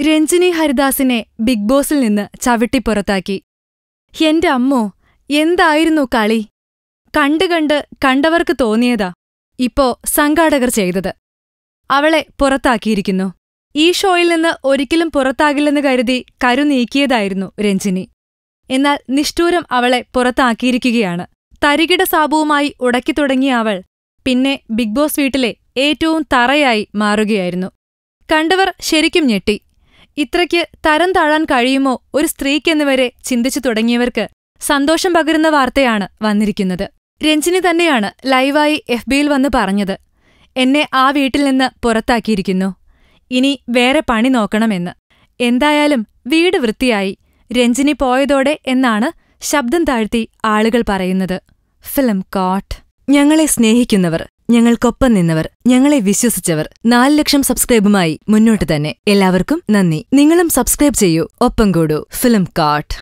Ranjini ഹരിദാസിനെ big ബോസിൽ നിന്ന് ചവിട്ടിപ്പുറത്താക്കി എന്റെ അമ്മോ എന്തായിരുന്നു കളി? കണ്ട് കണ്ട് കണ്ടവർക്ക് തോന്നിയതാ. ഇപ്പോ സംഘാടകർ ചെയ്തത്. അവളെ പുറത്താക്കിയിരിക്കുന്നു. ഈ ഷോയിൽ നിന്ന് ഒരിക്കലും പുറത്താകില്ലെന്ന് കരുതി കരു നീക്കിയതായിരുന്നു രഞ്ജിനി. എന്നാൽ നിഷ്ഠൂരം അവളെ പുറത്താക്കിയിരിക്കുകയാണ്. തരികിട സാബുവുമായി ഉടക്കി തുടങ്ങിയ അവൾ പിന്നെ ബിഗ് ബോസ് വീട്ടിലെ ഏറ്റവും തറയായി മാറുകയായിരുന്നു. കണ്ടവർ ശരിക്കും ഞെട്ടി. ഇത്രയ്ക്ക് തരം താഴാൻ കഴിയുമോ ഒരു സ്ത്രീക്കെന്നുവരെ ചിന്തിച്ചു തുടങ്ങിയവർക്ക് സന്തോഷം പകരുന്ന വാർത്തയാണ് വന്നിരിക്കുന്നത്. രഞ്ജിനി തന്നെയാണ് ലൈവായി എഫ് ബിയിൽ വന്ന് പറഞ്ഞത്. എന്നെ ആ വീട്ടിൽ നിന്ന് പുറത്താക്കിയിരിക്കുന്നു. ഇനി വേറെ പണി നോക്കണമെന്ന്. എന്തായാലും വീട് വൃത്തിയായി. രഞ്ജിനി പോയതോടെ എന്നാണ് ശബ്ദം താഴ്ത്തി ആളുകൾ പറയുന്നത്. ഫിലിം കോട്ട്. ഞങ്ങളെ സ്നേഹിക്കുന്നവർ. ഞങ്ങൾക്കൊപ്പം നിന്നവർ ഞങ്ങളെ വിശ്വസിച്ചവർ നാല് ലക്ഷം സബ്സ്ക്രൈബുമായി മുന്നോട്ട് തന്നെ. എല്ലാവർക്കും നന്ദി. നിങ്ങളും സബ്സ്ക്രൈബ് ചെയ്യൂ. ഒപ്പം കൂടൂ. ഫിലിം കാട്ട്